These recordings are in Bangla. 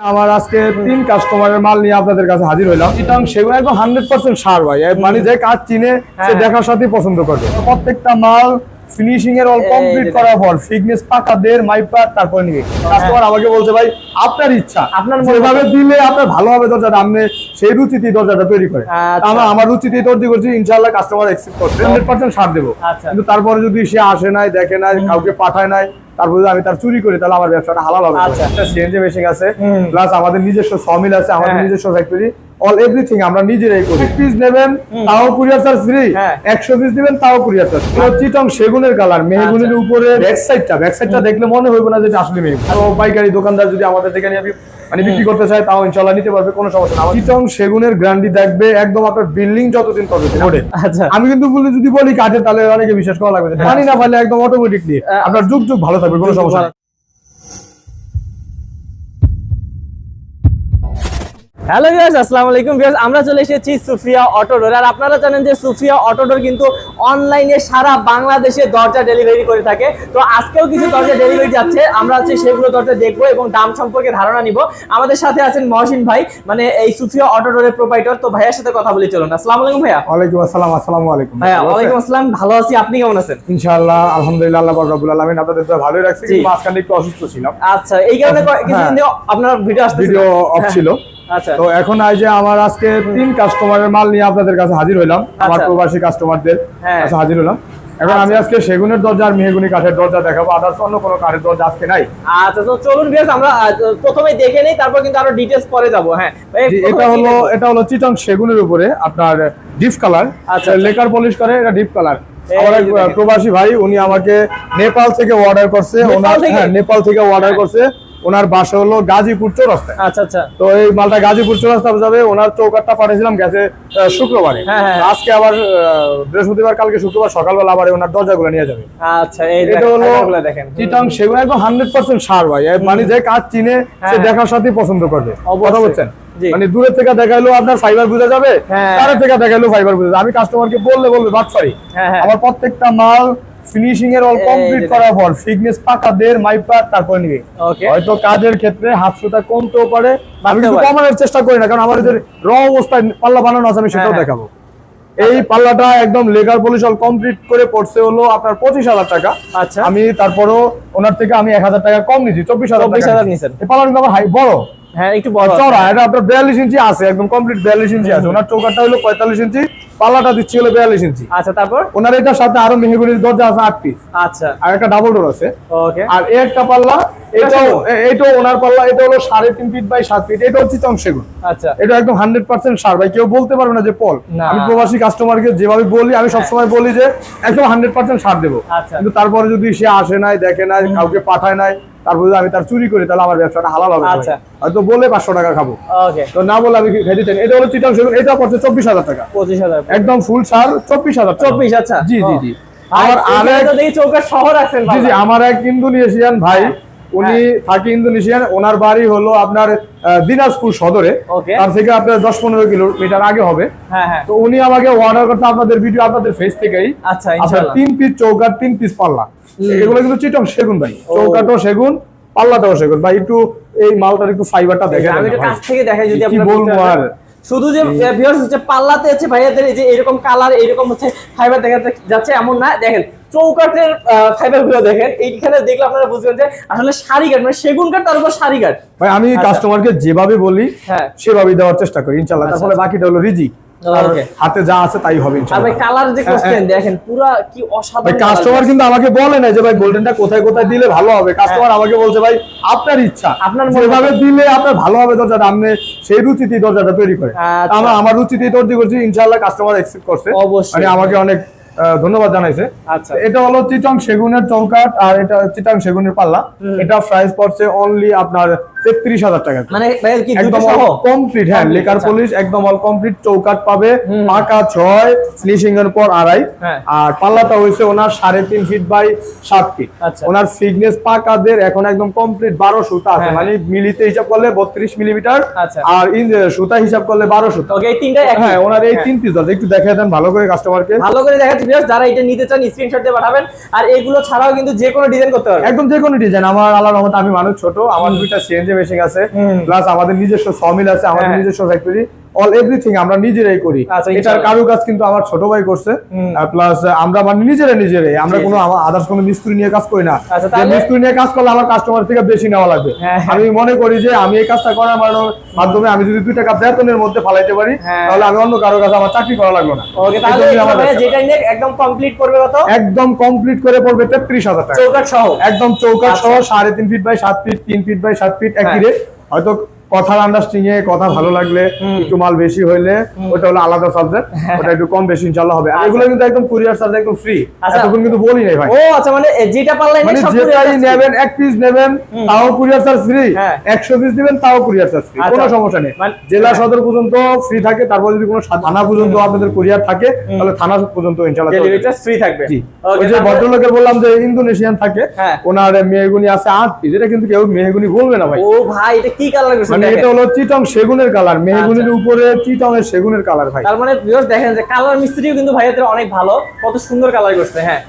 আমার আজকে তিন কাস্টমারের মাল নিয়ে আপনাদের কাছে হাজির হইলাম। চিটাং সেগুলো একদম হান্ড্রেড পার্সেন্ট সার ভাই। মানে যে কাজ চিনে সে হ্যাঁ। দেখার সাথে পছন্দ করবে। প্রত্যেকটা মাল ফিনিশিং এর অল কমপ্লিট করার পর ফিটনেস পাকা দের তারপর নিবে। কাস্টমার আমাকে বলছে ভাই আপনার ইচ্ছা। আপনার যেভাবে দিলে আপনার ভালো হবে দরজাটা আপনি সেই রুচিতেই দরজাটা তৈরি করে। আচ্ছা। আমরা আমার রুচিতেই তৈরি করছি ইনশাআল্লাহ কাস্টমার করছে। হান্ড্রেড পার্সেন্ট সার দেবো। আচ্ছা। কিন্তু তারপরে যদি সে আসে নাই দেখে নাই কাউকে পাঠায় নাই তারপর যদি আমি তার চুরি করি তাহলে আমার ব্যবসাটা হালাল হবে। আচ্ছা। একটা সিএনজি মেশিন আছে। প্লাস আমাদের নিজস্ব সমিল আছে আমাদের হ্যাঁ। নিজস্ব ফ্যাক্টরি অল এভরিথিং আমরা নিজেরাই করি। পিস নেবেন তাও কুরিয়ার চার্জ ফ্রি হ্যাঁ। একশো পিস দিবেন তাও কুরিয়ার চার্জ চিটং সেগুনের কালার মেহগুনের আচ্ছা। উপরে। ব্যাক সাইডটা ব্যাক সাইডটা দেখলে মনে হইব না যে এটা আসলে মেহগুন। তো পাইকারি দোকানদার যদি আমাদের থেকে নিয়ে মানে বিক্রি করতে চায় তাও ইনশাল্লাহ নিতে পারবে কোনো সমস্যা না চিটং সেগুনের গ্যারান্টি দেখবে একদম আপনার বিল্ডিং যতদিন ততদিন ওঠে। আচ্ছা আমি কিন্তু বলি যদি বলি কাঠের তাহলে অনেকে বিশ্বাস করা লাগবে পানি না পারলে একদম অটোমেটিকলি আপনার যুগ যুগ ভালো থাকবে কোনো সমস্যা হ্যালো ভিউয়ার্স আসসালামু আলাইকুম ভিউয়ার্স আমরা চলে এসেছি সুফিয়া অটোডোর আর আপনারা জানেন যে সুফিয়া অটোডোর কিন্তু অনলাইনে সারা বাংলাদেশে দরজা ডেলিভারি করে থাকে। তো আজকেও কিছু দরজা ডেলিভারি যাচ্ছে। আমরা হচ্ছে সেগুলো দরজা দেখব এবং দাম সম্পর্কে ধারণা নিব। আমাদের সাথে আছেন মহসিন ভাই মানে এই সুফিয়া অটোডোরের প্রোপাইটর তো ভাইয়ার সাথে কথা বলি চলুন। আসসালামু আলাইকুম ভাইয়া। ওয়ালাইকুম আসসালাম আসসালামু আলাইকুম। ভাইয়া? ওয়ালাইকুম আসসালাম। ভালো আছি। আপনি কেমন আছেন? ইনশাআল্লাহ আলহামদুলিল্লাহ আল্লাহ রব্বুল আলামিন আপনাদের তো ভালোই রাখছে। মাঝখানে একটু অসুস্থ ছিলাম। আচ্ছা এই কারণে কিছুদিন হ্যাঁ। আপনার ভিডিও আসছে ভিডিও অফ ছিল। আচ্ছা তো এখন আই যে আমার আজকে তিন কাস্টমারের মাল নিয়ে আপনাদের কাছে হাজির হইলাম আমার আচ্ছা। প্রবাসী কাস্টমারদের হ্যাঁ। কাছে হাজির হলাম এখন আমি আজকে সেগুনের দরজা আর মেহগুনি কাঠের দরজা দেখাবো আদার্স অন্য কোনো কাঠের দরজা আজকে নাই। আচ্ছা তো চলুন ভিউয়ার্স আমরা প্রথমে দেখে নেই তারপর কিন্তু আরও ডিটেইলস পরে যাব হ্যাঁ। এটা হলো এটা হলো চিটং সেগুনের উপরে আপনার ডিপ কালার। আচ্ছা, লেকার পলিশ করে এটা ডিপ কালার। আমার এক প্রবাসী ভাই উনি আমাকে নেপাল থেকে অর্ডার করছে ওনার হ্যাঁ নেপাল থেকে অর্ডার করছে। ওনার বাসা হলো গাজীপুর চৌরাস্তায়। আচ্ছা আচ্ছা। তো এই মালটা গাজীপুর চৌরাস্তা যাবে ওনার চৌকাটটা পাঠিয়েছিলাম গেছে শুক্রবারে। হ্যাঁ, হ্যাঁ। আজকে আবার বৃহস্পতিবার কালকে শুক্রবার সকালবেলা আবার ওনার দরজাগুলো নিয়ে যাবে। আচ্ছা এই এটা হলো দেখেন। চিটাং সেগুলো একদম হান্ড্রেড পার্সেন্ট সার ভাই। মানে যে কাজ চিনে সে হ্যাঁ। দেখার সাথেই পছন্দ করবে। কথা বলছেন? মানে দূরের থেকে দেখাইলেও আপনার ফাইবার বুঝে যাবে। তার থেকে দেখাইলেও ফাইবার বুঝে যাবে। আমি কাস্টমারকে বললে বলবে হ্যাঁ, হ্যাঁ। আমার প্রত্যেকটা মাল ফিনিশিং এর অল কমপ্লিট করার পর ফিটনেস পাকা দের মাইপার তারপর নিবে। হয়তো কাজের ক্ষেত্রে হাফ সুতা কমতেও পারে আমি কিন্তু কমানোর চেষ্টা করি না কারণ আমার যে র অবস্থায় পাল্লা বানানো আছে আমি সেটাও হ্যাঁ। দেখাবো। এই পাল্লাটা একদম লেগার পলিশ অল কমপ্লিট করে পড়ছে হলো আপনার পঁচিশ হাজার টাকা। আচ্ছা। আমি তারপরও ওনার থেকে আমি এক হাজার টাকা কম নিচ্ছি চব্বিশ হাজার 24,000 নিছেন। এই পাল্লা কিন্তু আমার হাই বড়। হ্যাঁ একটু বড়। চড়া এটা আপনার বিয়াল্লিশ ইঞ্চি আছে একদম কমপ্লিট বিয়াল্লিশ ইঞ্চি আছে। ওনার চৌকাটা হলো পঁয়তাল্লিশ ইঞ্চি পাল্লাটা দিচ্ছি হলো বিয়াল্লিশ ইঞ্চি। আচ্ছা তারপর? ওনার এটার সাথে আরও দরজা আছে আট পিস আচ্ছা। আর একটা ডাবল ডোর আছে। ওকে আর একটা পাল্লা এটাও ওনার পাল্লা এটা হলো সাড়ে তিন ফিট বাই সাত ফিট এটা হচ্ছে চিতং সেগুন। আচ্ছা। এটা একদম হান্ড্রেড পার্সেন্ট সার ভাই কেউ বলতে পারবে না যে পল। আমি প্রবাসী কাস্টমারকে যেভাবে বলি আমি সবসময় বলি যে একদম হান্ড্রেড পার্সেন্ট সার দেবো। আচ্ছা। কিন্তু তারপরে যদি সে আসে নাই দেখে নাই কাউকে পাঠায় নাই তারপর যদি আমি তার চুরি করি তাহলে আমার ব্যবসাটা হালাল হবে। আচ্ছা। হয়তো বলে পাঁচশো টাকা খাব। ওকে। তো না বলে আমি খেতে চাই এটা হলো চিটাং শুরু এটা পড়ছে চব্বিশ হাজার টাকা। পঁচিশ হাজার। একদম ফুল সার চব্বিশ হাজার। চব্বিশ আচ্ছা। জি জি জি। আর আমার আরেক দেখি চৌকার শহর আছেন জি জি আমার এক ইন্দোনেশিয়ান ভাই উনি হ্যাঁ। থাকে ইন্দোনেশিয়ান ওনার বাড়ি হলো আপনার দিনাজপুর সদরে। তার থেকে আপনার দশ পনেরো কিলোমিটার আগে হবে। হ্যাঁ হ্যাঁ। তো উনি আমাকে অর্ডার করতে আপনাদের ভিডিও আপনাদের ফেস থেকেই। আচ্ছা তিন পিস চৌকাট তিন পিস পাল্লা। এগুলো কিন্তু চিটং সেগুন ভাই। চৌকাটও সেগুন পাল্লাটাও সেগুন। ভাই একটু এই মালটার একটু ফাইবারটা দেখে আমি কাছ থেকে দেখাই যদি কি আপনারা বলব। আর? শুধু যে ভিউয়ার্স হচ্ছে পাল্লাতে হচ্ছে ভাইয়াদের এই যে এরকম কালার এরকম হচ্ছে ফাইবার দেখা যাচ্ছে এমন না। দেখেন চৌকাটের ফাইবারগুলো দেখেন এইখানে দেখলে আপনারা বুঝবেন যে আসলে শাড়ি কাঠ মানে সেগুন কাঠ তার উপর শাড়ি কাঠ ভাই আমি আচ্ছা। কাস্টমারকে যেভাবে বলি হ্যাঁ। সেভাবেই দেওয়ার চেষ্টা করি ইনশাল্লাহ আচ্ছা, তারপরে বাকিটা হলো রিজিক হাতে যা আছে তাই হবে আর ভাই কালার যে হ্যাঁ, করছেন দেখেন পুরা কি অসাধারণ কাস্টমার কিন্তু আমাকে বলে না যে ভাই গোল্ডেনটা কোথায় কোথায় দিলে ভালো হবে? কাস্টমার আমাকে বলছে ভাই আপনার ইচ্ছা। হ্যাঁ। আপনার যেভাবে দিলে আপনার ভালো হবে দরজাটা আপনি সেই রুচিতেই দরজাটা তৈরি করে আচ্ছা। আমরা আমার রুচিতেই তৈরি করছি ইনশাআল্লাহ কাস্টমার অ্যাকসেপ্ট করছে। অবশ্যই। মানে আমাকে অনেক ধন্যবাদ জানাইছে। আচ্ছা। এটা হলো চিটং সেগুনের চৌকাট আর এটা চিটং সেগুনের পাল্লা। এটা প্রাইস পড়ছে অনলি আপনার তেত্রিশ হাজার টাকা মানে কমপ্লিট হ্যাঁ লেকার আচ্ছা। পলিশ একদম অল কমপ্লিট চৌকাট পাবে পাকা ছয় ফিনিশিং এর পর আড়াই। হ্যাঁ। আর পাল্লাটা হয়েছে ওনার সাড়ে তিন ফিট বাই সাত ফিট আচ্ছা। ওনার ফিটনেস পাকাদের এখন একদম কমপ্লিট বারো সুতা আছে। হ্যাঁ, মানে মিলিতে হিসাব করলে বত্রিশ মিলিমিটার আচ্ছা। আর সুতা হিসাব করলে বারো সুতা। হ্যাঁ ওনার এই হ্যাঁ। তিন পিস একটু দেখে দেন ভালো করে কাস্টমারকে ভালো করে দেখাচ্ছি যারা এটা নিতে চান স্ক্রিনশট দিয়ে পাঠাবেন। আর এগুলো ছাড়াও কিন্তু যে কোনো ডিজাইন করতে পারবেন। একদম যে কোনো ডিজাইন আমার আল্লাহ রহমত আমি মানুষ ছোট আমার দুইটা সিএনজি মেশিন আছে প্লাস আমাদের নিজস্ব সমিল আছে আমাদের হ্যাঁ। নিজস্ব ফ্যাক্টরি অল এভরিথিং আমরা নিজেরাই করি। আচ্ছা, এটার ইনশাআল্লাহ। কারুকাজ কিন্তু আমার ছোট ভাই করছে। প্লাস আমরা মানে নিজেরা নিজেরাই। আমরা কোনো আদার্স কোনো মিস্ত্রি নিয়ে কাজ করি না। আচ্ছা, মিস্ত্রি নিয়ে কাজ করলে আমার কাস্টমার থেকে বেশি নেওয়া লাগবে। হ্যাঁ, হ্যাঁ। আমি মনে করি যে আমি এই কাজটা করার মাধ্যমে আমি যদি দুই টাকা বেতনের মধ্যে ফালাইতে পারি হ্যাঁ। তাহলে আমি অন্য কারও কাছে আমার চাকরি করা লাগল না। একদম কমপ্লিট করবে কত? একদম কমপ্লিট করে পড়বে তেত্রিশ হাজার টাকা। চৌকাট সহ। একদম চৌকাট আচ্ছা। সহ সাড়ে তিন ফিট বাই সাত ফিট তিন ফিট বাই সাত ফিট একই। রেট হয়তো কথার আন্ডারস্ট্যান্ডিং এ কথা ভালো লাগলে একটু মাল বেশি হইলে ওটা হলো আলাদা সাবজেক্ট ওটা একটু কম বেশি ইনশাল্লাহ হবে আর আচ্ছা। এগুলো কিন্তু একদম কুরিয়ার চার্জ একদম ফ্রি আচ্ছা। এতক্ষণ কিন্তু বলি নাই ভাই ও আচ্ছা মানে যেটা পারলাই মানে যেটাই নেবেন এক পিস নেবেন তাও কুরিয়ার চার্জ ফ্রি হ্যাঁ। একশো পিস দিবেন তাও কুরিয়ার চার্জ ফ্রি আচ্ছা। কোনো সমস্যা নেই মানে- জেলা। সদর পর্যন্ত ফ্রি থাকে তারপর যদি কোনো থানা পর্যন্ত আপনাদের কুরিয়ার থাকে তাহলে থানা পর্যন্ত ইনশাল্লাহ চলবে। ডেলিভারিটা ফ্রি থাকবে ওই যে ভদ্রলোকের বললাম যে ইন্দোনেশিয়ান থাকে হ্যাঁ। ওনার মেহগুনি আছে আট পিস এটা কিন্তু কেউ মেহগুনি বলবে না ভাই ও ভাই এটা কি কালার মানে এটা হলো চিটং সেগুনের কালার মেহগুনির আচ্ছা। উপরে চিটং এর সেগুনের কালার ভাই। তার মানে দেখেন যে কালার মিস্ত্রিও কিন্তু ভাইয়াদের অনেক ভালো কত সুন্দর কালার করছে হ্যাঁ।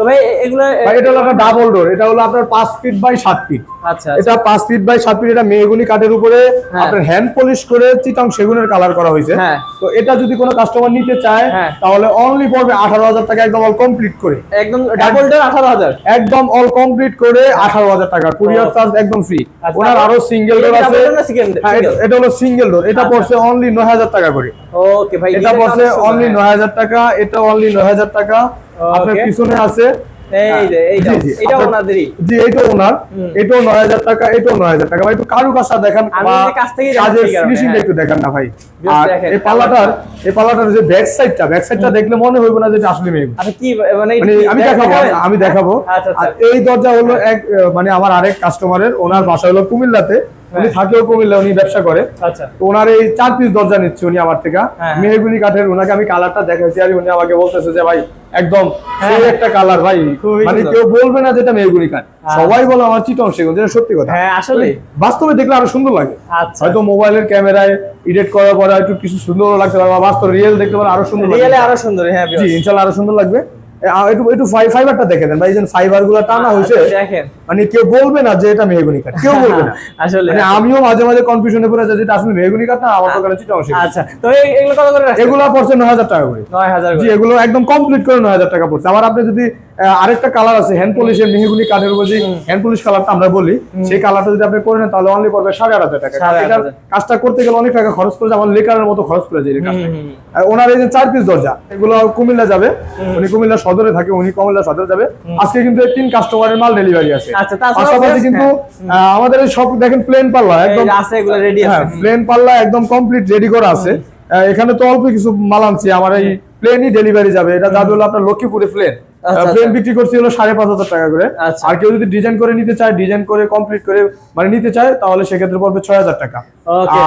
তো ভাই এগুলো এটা হলো একটা ডাবল ডোর এটা হলো আপনার ফিট বাই ফিট আচ্ছা এটা পাঁচ ফিট বাই সাত ফিট এটা মেহগুনি কাঠের উপরে হ্যাঁ। আপনার হ্যান্ড পলিশ করে চিটং সেগুনের কালার করা হয়েছে। হ্যাঁ। তো এটা যদি কোনো কাস্টমার নিতে চায় হ্যাঁ। তাহলে অনলি পড়বে আঠারো হাজার টাকা একদম অল কমপ্লিট করে। একদম ডাবল ডোর আঠারো হাজার। একদম অল কমপ্লিট করে আঠারো হাজার টাকা কুরিয়ার চার্জ একদম ফ্রি আচ্ছা, ওনার আরও সিঙ্গেল ডোর আছে। এটা- এটা হলো সিঙ্গেল ডোর এটা আচ্ছা। পড়ছে অনলি নয় হাজার টাকা করে। ওকে ভাই এটা পড়ছে অনলি হ্যাঁ। নয় হাজার টাকা এটা অনলি নয় হাজার টাকা। আপনার পিছনে আছে আমি হ্যাঁ। দেখাবো আচ্ছা আচ্ছা। এই দরজা হলো এক মানে আমার আরেক কাস্টমারের ওনার বাসা হলো কুমিল্লাতে। উনি হ্যাঁ। থাকেও কুমিল্লা উনি ব্যবসা করে। আচ্ছা। ওনার এই চার পিস দরজা নিচ্ছে উনি আমার থেকে। হ্যাঁ। মেহগুনি কাঠের ওনাকে আমি কালারটা দেখাইছি আর উনি আমাকে বলতেছে যে ভাই একদম হ্যাঁ। সেই একটা কালার ভাই। মানে কেউ বলবে না যেটা মেহগুনি কাঠ। হ্যাঁ। সবাই বলে আমার চিটং সেগুন যেটা সত্যি কথা। হ্যাঁ আসলে। বাস্তবে দেখলে আরও সুন্দর লাগে। আচ্ছা। হয়তো মোবাইলের ক্যামেরায় এডিট করার পরে একটু কিছু সুন্দর লাগতে পারে বা বাস্তব রিয়েল দেখতে পারে আরও সুন্দর রিয়েলে আরও সুন্দর হ্যাঁ জি ইনশাআল্লাহ আরও সুন্দর লাগবে। একটু একটু ফাইবারটা দেখে দেন ভাই ফাইবারগুলো টানা হয়েছে আচ্ছা, মানে কেউ বলবে না যে এটা মেহগুনি কাঠ কেউ বলবে না। আসলে মানে আমিও মাঝে মাঝে কনফিউশনে পড়ে যাই যে এটা আসলে মেহগুনি কাঠ না আমার দোকানে চিটং সেগুন আচ্ছা তো এগুলো কত করে এগুলো পড়ছে নয় হাজার টাকা করে। নয় হাজার জি এগুলো একদম কমপ্লিট করে নয় হাজার টাকা পড়ছে। আবার আপনি যদি আরেকটা কালার আছে হ্যান্ড পলিশের মেহগুনি কাঠের উপর যে হ্যান্ড পলিশ কালারটা আমরা বলি সেই কালারটা যদি আপনি করে নেন তাহলে অনলি পড়বে সাড়ে আট হাজার টাকা। কাজটা করতে গেলে অনেক টাকা খরচ করে আমার লেকারের মতো খরচ করে যায় এই কাজটা। হুম, হুম, আর ওনার এই যে চার পিস দরজা এগুলো কুমিল্লা যাবে। উনি কুমিল্লা সদরে থাকে উনি কুমিল্লা সদরে যাবে। আজকে কিন্তু তিন কাস্টমারের মাল ডেলিভারি আছে। আচ্ছা, পাশাপাশি কিন্তু আমাদের এই সব দেখেন প্লেন পাল্লা একদম হ্যাঁ প্লেন পাল্লা একদম কমপ্লিট রেডি করা আছে। এখানে তো অল্প কিছু মাল আনছি আমার এই প্লেনই ডেলিভারি যাবে। এটা যাবে হলো আপনার লক্ষ্মীপুরে প্লেন আচ্ছা, প্লেন আচ্ছা। বিক্রি করছি হলো সাড়ে পাঁচ হাজার টাকা করে। আচ্ছা। আর কেউ যদি ডিজাইন করে নিতে চায় ডিজাইন করে কমপ্লিট করে মানে নিতে চায় তাহলে সেক্ষেত্রে পড়বে ছয় হাজার টাকা।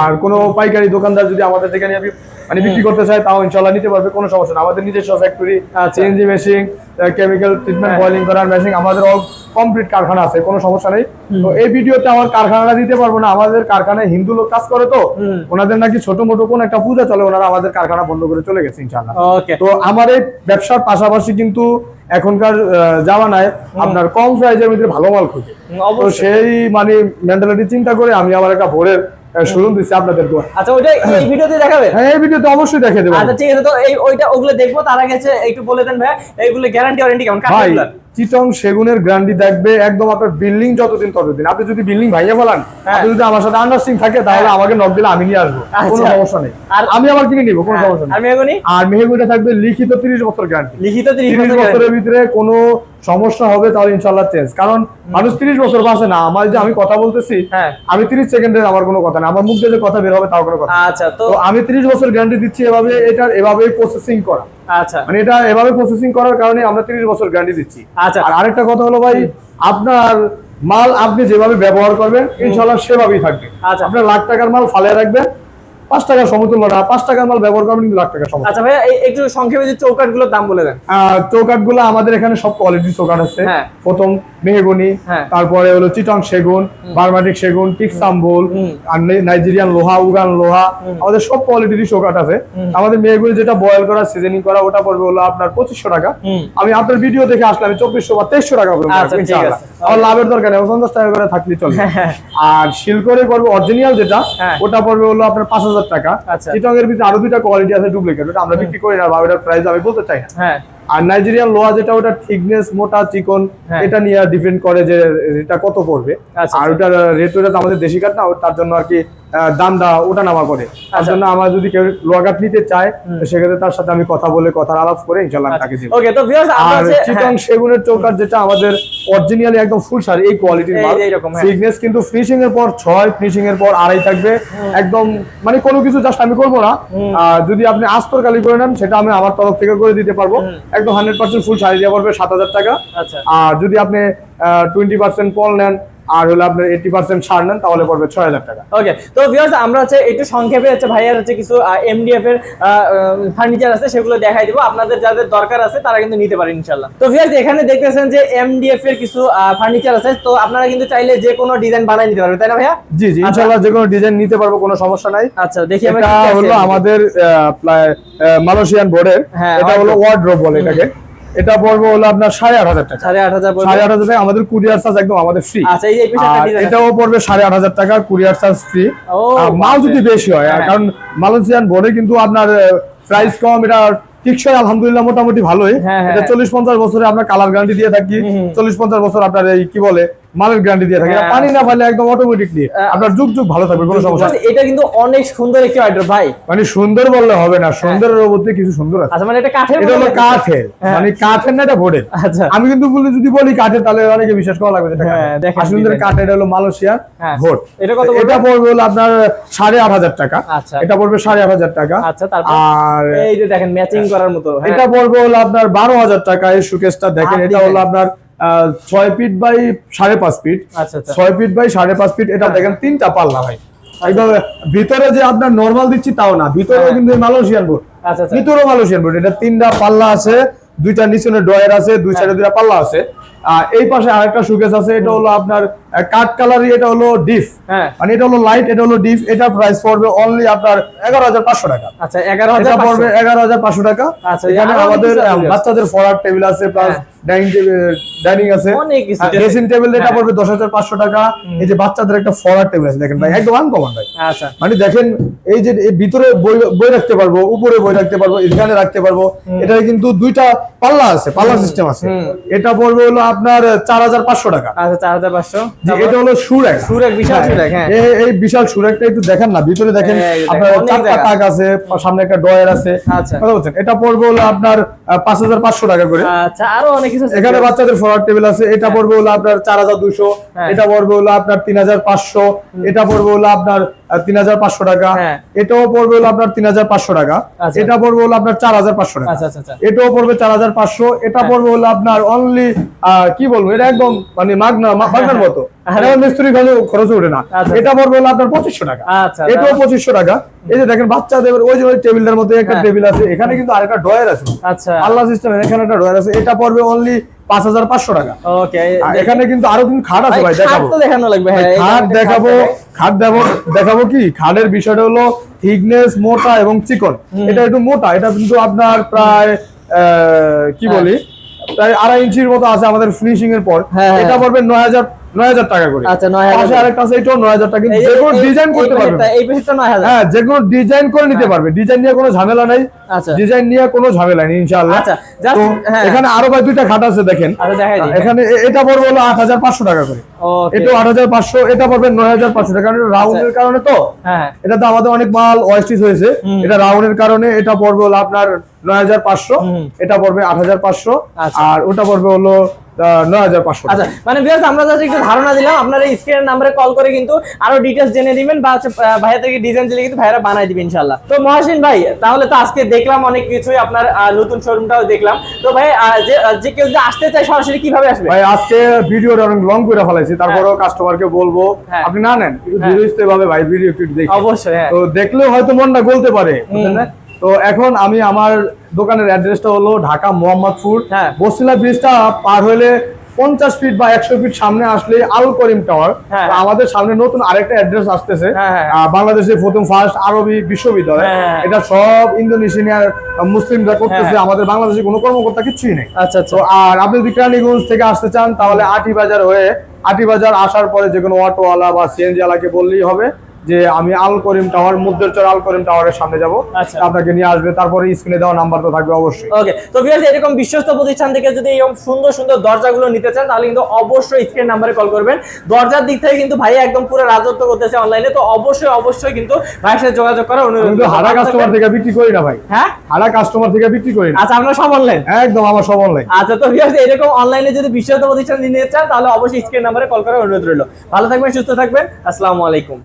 আর কোনো পাইকারি দোকানদার যদি আমাদের থেকে নিয়ে মানে বিক্রি করতে চায় তাও ইনশাল্লাহ নিতে পারবে কোনো সমস্যা না আমাদের নিজস্ব factory. CNG machine chemical treatment হ্যাঁ। বয়লিং করার মেশিন আমাদের অল কমপ্লিট কারখানা আছে কোনো সমস্যা নেই। তো এই ভিডিওতে আমার কারখানাটা দিতে পারব না আমাদের কারখানায় হিন্দু লোক কাজ করে তো ওনাদের নাকি ছোট মোটো কোন একটা পূজা চলে ওনারা আমাদের কারখানা বন্ধ করে চলে গেছে ইনশাল্লাহ তো আমার এই ব্যবসার পাশাপাশি কিন্তু এখনকার জামানায় আপনার কম প্রাইজের মধ্যে ভালো মাল খুঁজে। তো সেই মানে মেন্টালিটি চিন্তা করে আমি আমার একটা ভোরের শোরুম দিচ্ছি আপনাদের দোয়া। আচ্ছা ওইটা এই ভিডিওতে দেখাবেন? হ্যাঁ এই ভিডিওতে অবশ্যই দেখে দেবো। আচ্ছা ঠিক আছে তো এই ওইটা ওগুলো দেখব তার আগে একটু বলে দেন ভাই এইগুলো গ্যারান্টি ওয়ারেন্টি কেমন? কাজ চিটং সেগুনের গ্যারান্টি দেখবে একদম আপনার বিল্ডিং যতদিন ততদিন। আপনি যদি বিল্ডিং ভাইয়া ফেলান হ্যাঁ। আপনি যদি আমার সাথে আন্ডারস্ট্যান্ডিং থাকে তাহলে আমাকে নক দিলে আমি নিয়ে আসব। কোনো আচ্ছা। সমস্যা নেই। আর- আমি আবার কিনে নিবো কোনো সমস্যা নেই। আর মেহেগুড়িটা থাকবে লিখিত তিরিশ বছর গ্যারান্টি লিখিত 30 তিরিশ বছরের ভিতরে কোনো সমস্যা হবে তাহলে ইনশাল্লাহ চেঞ্জ কারণ মানুষ তিরিশ বছর বাঁচে না। আমার যে আমি কথা বলতেছি হ্যাঁ। আমি তিরিশ সেকেন্ডের আমার কোনো কথা না। আমার মুখ দিয়ে যে কথা বের হবে তাও কোনো কথা আচ্ছা তো আমি তিরিশ বছর গ্যারান্টি দিচ্ছি এভাবে এটার এভাবেই প্রসেসিং করা। আচ্ছা। মানে এটা এভাবে প্রসেসিং করার কারণে আমরা তিরিশ বছর গ্যারান্টি দিচ্ছি। আচ্ছা। আর আরেকটা কথা হলো ভাই আপনার মাল আপনি যেভাবে ব্যবহার করবেন ইনশাআল্লাহ সেভাবেই থাকবে। আচ্ছা। আপনার লাখ টাকার মাল ফালে রাখবেন পাঁচ টাকার সমতুল্য না পাঁচ টাকার মাল ব্যবহার করবেন কিন্তু লাখ টাকা সমতুল্য আচ্ছা ভাই একটু সংক্ষেপে যে চৌকাটগুলোর দাম বলে দেন। চৌকাটগুলো আমাদের এখানে সব কোয়ালিটি চৌকাট আছে। হ্যাঁ। প্রথম মেহগনি হ্যাঁ। তারপরে হলো চিটং সেগুন বার্মাটিক সেগুন টিকসাম্বুল আর নাইজেরিয়ান লোহা উগান লোহা আমাদের সব কোয়ালিটির শোকাট আছে। আমাদের মেহগুনি যেটা বয়েল করা সিজনিং করা ওটা পড়বে হলো আপনার পঁচিশশো টাকা। আমি আপনার ভিডিও দেখে আসলাম আমি চব্বিশশো বা তেইশশো টাকা করে আচ্ছা। আমার লাভের দরকার নেই পঞ্চাশ টাকা করে থাকলে চলবে। আর শিলকরে পড়বে অরিজিনাল যেটা হ্যাঁ। ওটা পড়বে হলো আপনার পাঁচ হাজার টাকা। আচ্ছা। চিটং এর ভিতরে আরও দুইটা কোয়ালিটি আছে ডুপ্লিকেট ওটা আমরা বিক্রি করি না বা ওটার প্রাইস আমি বলতে চাই না। হ্যাঁ। আর নাইজেরিয়ান লোহা যেটা ওটা থিকনেস মোটা চিকন হ্যাঁ। এটা নিয়ে ডিপেন্ড করে যে এটা কত পড়বে আচ্ছা, আর ওটার রেট ওটা তো আমাদের দেশি কাঠ না তার জন্য আর কি দামটা ওটা নামা করে। তার আচ্ছা। জন্য আমার যদি কেউ কাঠ নিতে চায় সেক্ষেত্রে তার সাথে আমি কথা বলে কথা আলাপ করে ইনশাল্লাহ আমি তাকে দিব। ওকে তো ভিউয়ার্স আর চিটং হ্যাঁ, সেগুনের চৌকাঠ যেটা আমাদের অরিজিনালি একদম ফুল সার এই কোয়ালিটির মাল। এরকম, হ্যাঁ। ফিটনেস কিন্তু ফিনিশিং এর পর ছয় ফিনিশিং এর পর আড়াই থাকবে। একদম মানে কোনো কিছু জাস্ট আমি করব না। আর যদি আপনি আস্তর কালি করে নেন সেটা আমি আমার তরফ থেকে করে দিতে পারব। একদম হান্ড্রেড পার্সেন্ট ফুল শাড়ি দেওয়া পড়বে সাত হাজার টাকা। আচ্ছা। আর যদি আপনি টোয়েন্টি পার্সেন্ট পল নেন আর হলে আপনার এইটি পার্সেন্ট ছাড় নেন তাহলে পড়বে ছয় হাজার টাকা। ওকে তো ভিউয়ার্স আমরা হচ্ছে একটু সংক্ষেপে হচ্ছে ভাইয়ার হচ্ছে কিছু এমডিএফ এর ফার্নিচার আছে সেগুলো দেখাই দিব। আপনাদের যাদের দরকার আছে তারা কিন্তু নিতে পারেন ইনশাআল্লাহ। তো ভিউয়ার্স এখানে দেখতেছেন যে এমডিএফ এর কিছু ফার্নিচার আছে। তো আপনারা কিন্তু চাইলে যে কোনো ডিজাইন বানাই নিতে পারবেন তাই না ভাইয়া? জি জি ইনশাল্লাহ যে কোনো ডিজাইন নিতে পারব কোনো সমস্যা নাই। আচ্ছা দেখি আমরা এটা হলো। আমাদের মালয়েশিয়ান বোর্ডের হ্যাঁ, এটা হলো। ওয়ার্ড্রোব বলে এটাকে। এটা পড়বে হলো আপনার সাড়ে আট হাজার টাকা। সাড়ে আট হাজার সাড়ে আট হাজার টাকা আমাদের কুরিয়ার চার্জ একদম আমাদের ফ্রি আচ্ছা এটাও পড়বে সাড়ে আট হাজার টাকা কুরিয়ার চার্জ ফ্রি মাল যদি বেশি হয় হ্যাঁ। কারণ মালয়েশিয়ান বোর্ডে কিন্তু আপনার প্রাইস কম এটা টিকসই আলহামদুলিল্লাহ মোটামুটি ভালোই। হ্যাঁ, এটা হ্যাঁ। চল্লিশ পঞ্চাশ বছরে আমরা কালার গ্যারান্টি দিয়ে থাকি। চল্লিশ পঞ্চাশ বছর আপনার এই কি বলে মালের গ্যারান্টি দিয়ে থাকে। হ্যাঁ। পানি না পাইলে একদম অটোমেটিকলি আপনার যুগ যুগ ভালো থাকবে কোনো সমস্যা নেই। এটা কিন্তু অনেক সুন্দর একটি অর্ডার ভাই। মানে সুন্দর বললে হবে না সুন্দরের মধ্যে কিছু সুন্দর আছে। আচ্ছা মানে এটা কাঠের এটা হলো কাঠের। হ্যাঁ। মানে কাঠের না এটা বোর্ডের আচ্ছা। আমি কিন্তু বলি যদি বলি কাঠের তাহলে অনেকে বিশ্বাস করা লাগবে হ্যাঁ, দেখেন design। কাঠ এটা হলো মালয়েশিয়ার হ্যাঁ। ভোট। এটা কত এটা পড়বে হলো আপনার সাড়ে আট হাজার টাকা। আচ্ছা। এটা পড়বে সাড়ে আট হাজার টাকা। আচ্ছা তারপর? আর এই যে দেখেন ম্যাচিং করার মতো হ্যাঁ। এটা পড়বে হলো আপনার বারো হাজার টাকা এই সুকেসটা দেখেন। এটা হলো আপনার ছয় ফিট বাই সাড়ে পাঁচ ফিট আচ্ছা আচ্ছা। ছয় ফিট বাই সাড়ে পাঁচ ফিট এটা দেখেন তিনটা পাল্লা ভাই। একদম ভিতরে যে আপনার নর্মাল দিচ্ছি তাও না ভিতরে হ্যাঁ। কিন্তু মালয়েশিয়ান বোর্ড ভিতরে মালয়েশিয়ান বোর্ড এটা তিনটা পাল্লা আছে দুইটা নিচনে ডয়ের আছে দুই হ্যাঁ। সাইডে দুইটা পাল্লা আছে। এই পাশে আরেকটা সুকেস আছে এটা হলো আপনার কাঠ কালারই এটা হলো ডিপ হ্যাঁ। মানে এটা হলো লাইট এটা হলো ডিপ এটা প্রাইস পড়বে অনলি আপনার এগারো হাজার পাঁচশো টাকা। আচ্ছা এগারো হাজার পড়বে এগারো হাজার পাঁচশো টাকা। আচ্ছা, এখানে আমাদের বাচ্চাদের ফরার টেবিল আছে প্লাস হ্যাঁ। ডাইনিং টেবিল ডাইনিং আছে। অনেক কিছু ড্রেসিং টেবিল এটা হ্যাঁ। পড়বে দশ হাজার পাঁচশো টাকা। এই যে বাচ্চাদের একটা ফরার টেবিল আছে দেখেন ভাই একদম আনকমন ভাই। আচ্ছা। মানে দেখেন এই যে ভিতরে বই বই রাখতে পারব উপরে বই রাখতে পারব এখানে রাখতে পারব। এটা কিন্তু দুইটা পাল্লা আছে পাল্লা সিস্টেম আছে। এটা পড়বে হলো আপনার চার হাজার পাঁচশো টাকা। আচ্ছা চার হাজার পাঁচশো। এটা হলো সুরেক সুরেক, বিশাল সুরেক, হ্যাঁ। এই এই বিশাল সুরেকটা একটু দেখেন না ভিতরে দেখেন আপনার চারটা জায়গা। আছে সামনে একটা ডয়ার আছে। আচ্ছা। এটা পড়বে হলো আপনার পাঁচ হাজার পাঁচশো টাকা করে। আচ্ছা আরও অনেক কিছু এখানে বাচ্চাদের ফরওয়ার্ড টেবিল আছে এটা পড়বে হলো আপনার চার হাজার দুশো হ্যাঁ। এটা পড়বে হলো আপনার তিন হাজার পাঁচশো এটা পড়বে হলো আপনার তিন হাজার পাঁচশো টাকা। হ্যাঁ। এটাও পড়বে হলো আপনার তিন হাজার পাঁচশো টাকা। আচ্ছা। এটা পড়বে হলো আপনার চার হাজার পাঁচশো টাকা। আচ্ছা আচ্ছা এটাও পড়বে চার হাজার পাঁচশো। এটা হ্যাঁ। পড়বে হলো আপনার অনলি কি বলব? এটা একদম মানে মাগনা মাগনার মতো। মিস্ত্রি খরচ- ওঠে না। আচ্ছা। এটা পড়বে হলো আপনার পঁচিশশো টাকা। আচ্ছা, এটাও পঁচিশশো টাকা। এই যে দেখেন বাচ্চাদের ওই যে ওই টেবিলটার মধ্যে একটা হ্যাঁ। টেবিল আছে এখানে কিন্তু আরেকটা ড্রয়ার আছে। আচ্ছা। আল্লাহ সিস্টেম এখানে একটা ড্রয়ার আছে। এটা পড়বে অনলি পাঁচ হাজার পাঁচশো টাকা। এখানে কিন্তু আরও কিন্তু খাট আছে ভাই দেখাবো। দেখানো লাগবে হ্যাঁ খাট দেখাবো খাট খাট দেখাবো দেখাবো কি? খাটের বিষয়টা হলো থিকনেস মোটা এবং চিকন। এটা একটু মোটা এটা কিন্তু আপনার প্রায় আহ, কি হ্যাঁ। বলি? প্রায় আড়াই ইঞ্চির মতো আছে আমাদের ফিনিশিং এর পর। হ্যাঁ, হ্যাঁ। এটা পড়বে নয় হাজার নয় হাজার টাকা করে। আচ্ছা, 9,000 পাশে আরেকটা আছে এটাও নয় হাজার টাকা। কিন্তু যে কোনো ডিজাইন করতে পারবে। এই পেজটা নয় হাজার। হ্যাঁ যে কোনো ডিজাইন করে নিতে পারবে। ডিজাইন নিয়ে কোনো ঝামেলা নাই। আচ্ছা। ডিজাইন নিয়ে কোনো ঝামেলা নেই ইনশাআল্লাহ। আচ্ছা, তো হ্যাঁ। এখানে আরও ভাই দুইটা খাট আছে দেখেন। আচ্ছা এখানে এটা পড়বে হলো আট হাজার পাঁচশো টাকা করে। এটা আট হাজার পাঁচশো এটা পড়বে নয় হাজার পাঁচশো টাকা। কারণ রাউন্ডের কারণে তো। হ্যাঁ এটা তো আমাদের অনেক মাল ওয়েস্টিজ হয়েছে। এটা রাউন্ডের কারণে এটা পড়বে হলো আপনার নয় হাজার পাঁচশো। হুম। এটা পড়বে আট হাজার পাঁচশো। আচ্ছা। আর ওটা পড়বে হলো আচ্ছা মানে আমরা জাস্ট একটু ধারণা দিলাম আপনারা স্ক্রিনের নাম্বারে কল করে কিন্তু আরও জেনে দিবেন বা ভাইয়া থেকে ডিজাইন কিন্তু ভাইরা বানাই দিবে ইনশাআল্লাহ। তো মহাসিন ভাই তাহলে তো আজকে দেখলাম অনেক কিছুই আপনার নতুন শোরুমটাও দেখলাম। তো ভাই যে যে কেউ যদি আসতে চায় সরাসরি কীভাবে আসবে? ভাই আজকে ভিডিওটা অনেক লং করে ফেলাইছি তারপরেও কাস্টমারকে বলব হ্যাঁ। আপনি না নেন হ্যাঁ। ভাবে ভাই ভিডিও একটু দেখি। অবশ্যই হ্যাঁ। তো দেখলেও হয়তো মনটা গলতে পারে তো এখন আমি আমার দোকানের অ্যাড্রেসটা হলো ঢাকা মোহাম্মদপুর হ্যাঁ। বসিলা ব্রিজটা পার হলে পঞ্চাশ ফিট বা একশো ফিট সামনে আসলে আল করিম টাওয়ার হ্যাঁ। আমাদের সামনে নতুন আরেকটা অ্যাড্রেস আসতেছে হ্যাঁ, হ্যাঁ। বাংলাদেশের প্রথম ফার্স্ট আরবি বিশ্ববিদ্যালয়। এটা সব ইন্দোনেশিয়ার মুসলিমরা করতেছে। আমাদের বাংলাদেশে কোনো কর্মকর্তা কিছুই নেই আচ্ছা আচ্ছা তো আর আপনি যদি কেরানীগঞ্জ থেকে আসতে চান তাহলে আটি বাজার হয়ে আটি বাজার আসার পরে যে কোনো অটোওয়ালা বা সিএনজি ওয়ালাকে বললেই হবে যে আমি আল করিম টাওয়ার মুদ্রেরচর আল করিম টাওয়ারের সামনে যাব। আচ্ছা। আপনাকে নিয়ে আসবে তারপরে স্ক্রিনে দেওয়া নাম্বার তো থাকবে অবশ্যই। ওকে তো ভিউয়ার্স এরকম বিশ্বস্ত প্রতিষ্ঠান থেকে যদি এরকম সুন্দর সুন্দর দরজাগুলো নিতে চান তাহলে কিন্তু অবশ্যই স্ক্রিন নাম্বারে কল করবেন। দরজার দিক থেকে কিন্তু ভাই একদম পুরো রাজত্ব করতেছে অনলাইনে তো অবশ্যই অবশ্যই কিন্তু ভাইয়ের সাথে যোগাযোগ করার অনুরোধ আমি তো করব। হারা কাস্টমার থেকে বিক্রি করি না ভাই। হ্যাঁ? হারা কাস্টমার থেকে বিক্রি করি না। আচ্ছা আপনার সব অনলাইন একদম আমার সব অনলাইন আচ্ছা তো ভিউয়ার্স এরকম অনলাইনে যদি বিশ্বস্ত প্রতিষ্ঠান নিতে চান তাহলে অবশ্যই স্ক্রিন নাম্বারে কল করার অনুরোধ রইল। ভালো থাকবেন সুস্থ থাকবেন। আসসালামু আলাইকুম।